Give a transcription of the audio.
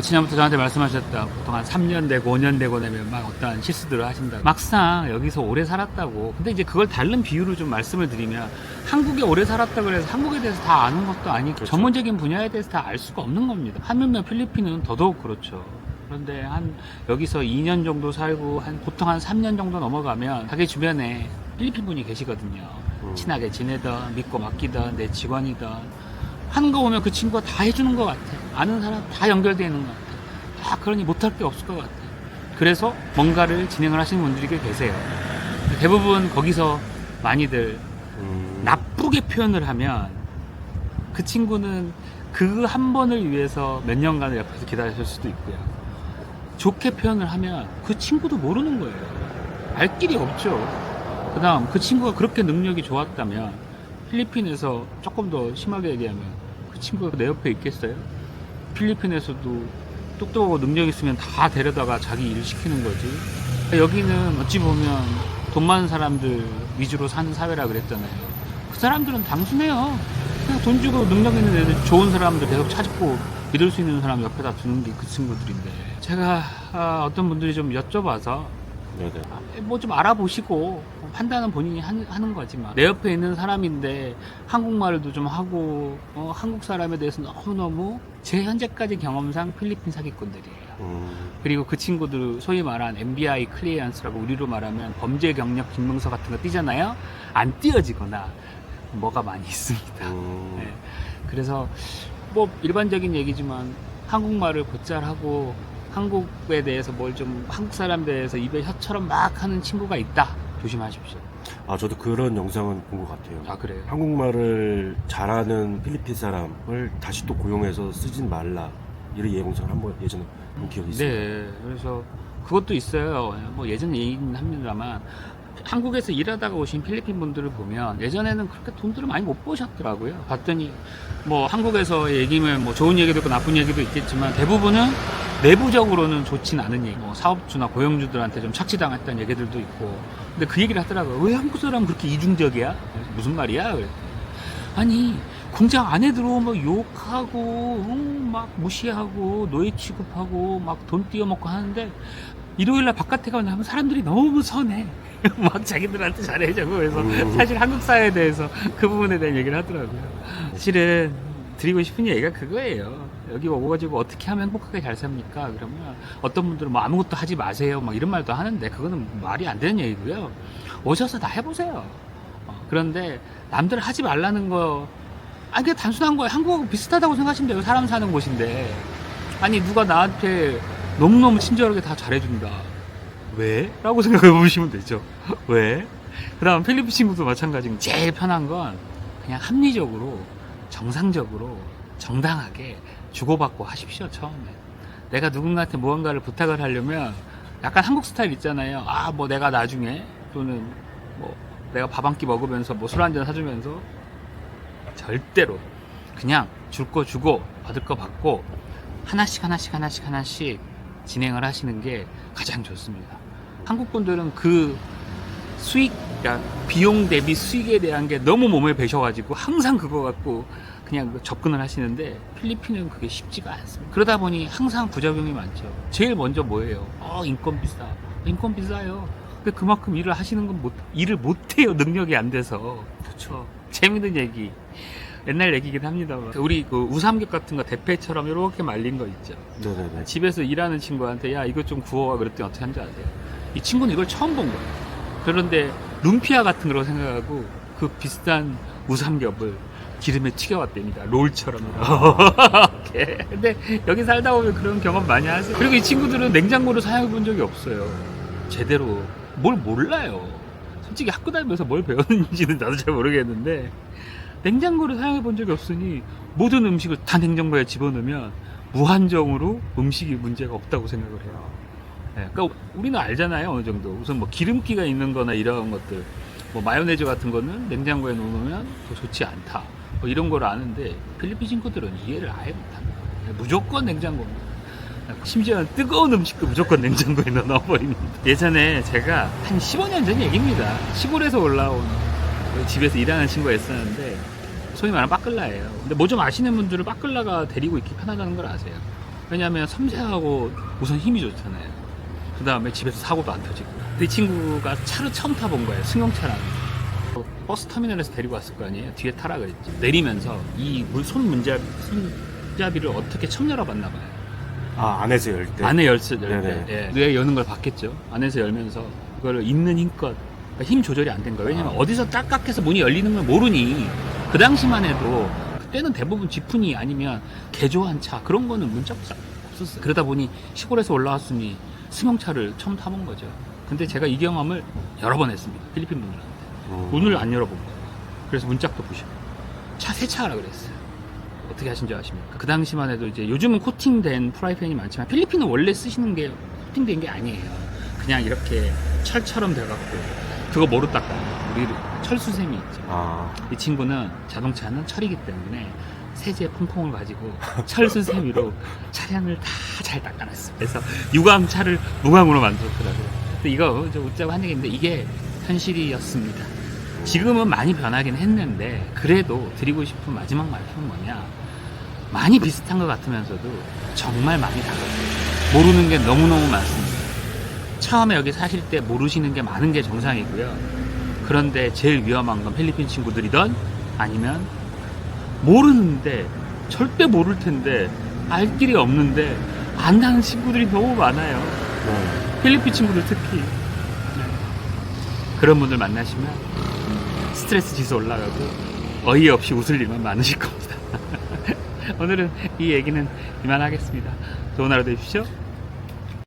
지난부터 저한테 말씀하셨다. 보통 한 3년 되고 5년 되고 되면 막 어떠한 실수들을 하신다. 막상 여기서 오래 살았다고. 근데 이제 그걸 다른 비유로 좀 말씀을 드리면 한국에 오래 살았다 그래서 한국에 대해서 다 아는 것도 아니고 그렇죠. 전문적인 분야에 대해서 다 알 수가 없는 겁니다. 한면면 필리핀은 더더욱 그렇죠. 그런데 한 여기서 2년 정도 살고 한 보통 한 3년 정도 넘어가면 자기 주변에 필리핀 분이 계시거든요. 음. 친하게 지내던 믿고 맡기던 내 직원이던 하는 거 보면 그 친구가 다 해주는 것 같아. 아는 사람 다 연결되어 있는 것 같아. 아, 그러니 못할 게 없을 것 같아. 그래서 뭔가를 진행을 하시는 분들이 꽤 계세요. 대부분 거기서 많이들 음. 나쁘게 표현을 하면 그 친구는 그 한 번을 위해서 몇 년간을 옆에서 기다렸을 수도 있고요. 좋게 표현을 하면 그 친구도 모르는 거예요. 알 길이 없죠. 그 다음 그 친구가 그렇게 능력이 좋았다면 필리핀에서 조금 더 심하게 얘기하면 그 친구가 내 옆에 있겠어요? 필리핀에서도 똑똑하고 능력 있으면 다 데려다가 자기 일 시키는 거지. 여기는 어찌 보면 돈 많은 사람들 위주로 사는 사회라 그랬잖아요. 그 사람들은 단순해요. 그냥 돈 주고 능력 있는 애들 좋은 사람들 계속 찾고 믿을 수 있는 사람 옆에다 두는 게 그 친구들인데 제가 아, 어떤 분들이 좀 여쭤봐서 네네. 뭐 좀 알아보시고 판단은 본인이 하- 하는 거지만 내 옆에 있는 사람인데 한국말도 좀 하고 어, 한국 사람에 대해서 너무너무 제 현재까지 경험상 필리핀 사기꾼들이에요. 음. 그리고 그 친구들 소위 말한 MBI 클리어런스라고 우리로 말하면 범죄 경력 증명서 같은 거 띄잖아요. 안 띄어지거나 뭐가 많이 있습니다. 음. 네. 그래서 뭐 일반적인 얘기지만 한국말을 곧잘 하고 한국에 대해서 뭘 좀 한국 사람 대해서 입에 혀처럼 막 하는 친구가 있다. 조심하십시오. 아 저도 그런 영상은 본 것 같아요. 아 그래요? 한국말을 잘하는 필리핀 사람을 다시 또 고용해서 쓰진 말라. 이런 예영상을 한번 예전에 본 기억이 있어요. 네. 그래서 그것도 있어요. 뭐 예전 얘기는 합니다만 한국에서 일하다가 오신 필리핀 분들을 보면 예전에는 그렇게 돈들을 많이 못 버셨더라고요. 봤더니 뭐 한국에서 얘기면 뭐 좋은 얘기도 있고 나쁜 얘기도 있겠지만 대부분은 내부적으로는 좋진 않은 얘기. 뭐 사업주나 고용주들한테 좀 착취당했다는 얘기들도 있고. 근데 그 얘기를 하더라고요. 왜 한국 사람 그렇게 이중적이야? 무슨 말이야? 아니 공장 안에 들어오면 욕하고 응, 막 무시하고 노예 취급하고 막 돈 띄어먹고 하는데 일요일날 바깥에 가면 사람들이 너무 선해. 막 자기들한테 잘해주고 그래서 음. 사실 한국 사회에 대해서 그 부분에 대한 얘기를 하더라고요. 사실은 드리고 싶은 얘기가 그거예요. 여기 오가지고 어떻게 하면 행복하게 잘 삽니까? 그러면 어떤 분들은 뭐 아무것도 하지 마세요. 막 이런 말도 하는데 그거는 말이 안 되는 얘기고요. 오셔서 다 해보세요. 어, 그런데 남들 하지 말라는 거 아니 그게 단순한 거예요. 한국하고 비슷하다고 생각하시면 돼요. 사람 사는 곳인데. 아니 누가 나한테 너무너무 친절하게 다 잘해준다. 왜? 라고 생각해 보시면 되죠. 왜? 그 다음 필리핀 친구도 마찬가지고 제일 편한 건 그냥 합리적으로 정상적으로 정당하게 주고받고 하십시오 처음에. 내가 누군가한테 무언가를 부탁을 하려면 약간 한국 스타일 있잖아요. 아 뭐 내가 나중에 또는 뭐 내가 밥 한 끼 먹으면서 뭐 술 한 잔 사주면서 절대로 그냥 줄 거 주고 받을 거 받고 하나씩 하나씩 하나씩 하나씩 진행을 하시는 게 가장 좋습니다. 한국 분들은 그 수익, 그러니까 비용 대비 수익에 대한 게 너무 몸에 배셔가지고 항상 그거 갖고 그냥 그 접근을 하시는데 필리핀은 그게 쉽지가 않습니다. 그러다 보니 항상 부작용이 많죠. 제일 먼저 뭐예요? 어, 인건 비싸. 인건 비싸요. 근데 그만큼 일을 하시는 건 못, 일을 못해요. 능력이 안 돼서. 그렇죠. 재밌는 얘기. 옛날 얘기긴 합니다만. 우리 그 우삼겹 같은 거 대패처럼 이렇게 말린 거 있죠. 네네네. 집에서 일하는 친구한테 야 이거 좀 구워와 그랬더니 어떻게 하는지 아세요? 이 친구는 이걸 처음 본 거예요. 그런데 룸피아 같은 거라고 생각하고 그 비슷한 우삼겹을 기름에 튀겨왔답니다. 롤처럼 이렇게. 근데 여기 살다 보면 그런 경험 많이 하세요. 그리고 이 친구들은 냉장고를 사용해 본 적이 없어요. 제대로 뭘 몰라요. 솔직히 학교 다니면서 뭘 배웠는지는 나도 잘 모르겠는데 냉장고를 사용해 본 적이 없으니 모든 음식을 다 냉장고에 집어넣으면 무한정으로 음식이 문제가 없다고 생각을 해요. 예, 그러니까 우리는 알잖아요 어느 정도. 우선 뭐 기름기가 있는 거나 이런 것들, 뭐 마요네즈 같은 거는 냉장고에 넣으면 더 좋지 않다. 뭐 이런 걸 아는데 필리핀 친구들은 이해를 아예 못합니다. 예, 무조건 냉장고입니다. 심지어는 뜨거운 음식도 무조건 냉장고에 넣어 넣어버립니다. 예전에 제가 한 15년 전 얘기입니다. 시골에서 올라온 그 집에서 일하는 친구가 있었는데 소위 말하는 빠끌라예요. 근데 뭐 좀 아시는 분들은 빠끌라가 데리고 있기 편하다는 걸 아세요. 왜냐하면 섬세하고 우선 힘이 좋잖아요. 그 다음에 집에서 사고도 안 터지고. 근데 이 친구가 차를 처음 타본 거예요. 승용차라는. 거. 버스 터미널에서 데리고 왔을 거 아니에요. 뒤에 타라 그랬지. 내리면서 이 손 문잡 손잡이를 어떻게 처음 열어봤나 봐요. 아 안에서 열 때. 안에 열쇠 열 네네. 때. 예. 뇌 여는 걸 봤겠죠. 안에서 열면서 그걸 있는 힘껏 그러니까 힘 조절이 안 된 거예요. 왜냐면 아. 어디서 딱딱해서 문이 열리는 걸 모르니 그 당시만 해도 그때는 대부분 지푼이 아니면 개조한 차 그런 거는 문자가 없었어요. 그러다 보니 시골에서 올라왔으니 승용차를 처음 타본 거죠. 근데 제가 이 경험을 여러 번 했습니다. 필리핀 분들한테. 음. 문을 안 열어본 거예요. 그래서 문짝도 부시고 차 세차하라 그랬어요. 어떻게 하신 줄 아십니까? 그 당시만 해도 이제 요즘은 코팅된 프라이팬이 많지만 필리핀은 원래 쓰시는 게 코팅된 게 아니에요. 그냥 이렇게 철처럼 돼갖고 그거 뭐로 닦아요? 우리 철수샘이 있죠. 아 이 친구는 자동차는 철이기 때문에 세제 퐁퐁을 가지고 철수세미로 차량을 다 잘 닦아놨어. 그래서 유광차를 무광으로 만들었더라고요. 근데 이거 좀 웃자고 한 얘기인데 이게 현실이었습니다. 지금은 많이 변하긴 했는데 그래도 드리고 싶은 마지막 말씀은 뭐냐? 많이 비슷한 것 같으면서도 정말 많이 달라요. 모르는 게 너무너무 많습니다. 처음에 여기 사실 때 모르시는 게 많은 게 정상이고요. 그런데 제일 위험한 건 필리핀 친구들이던 아니면 모르는데 절대 모를 텐데 알 길이 없는데 안다는 친구들이 너무 많아요. 네. 필리핀 친구들 특히 네. 그런 분들 만나시면 스트레스 지수 올라가고 어이없이 웃을 일만 많으실 겁니다. 오늘은 이 얘기는 이만하겠습니다. 좋은 하루 되십시오.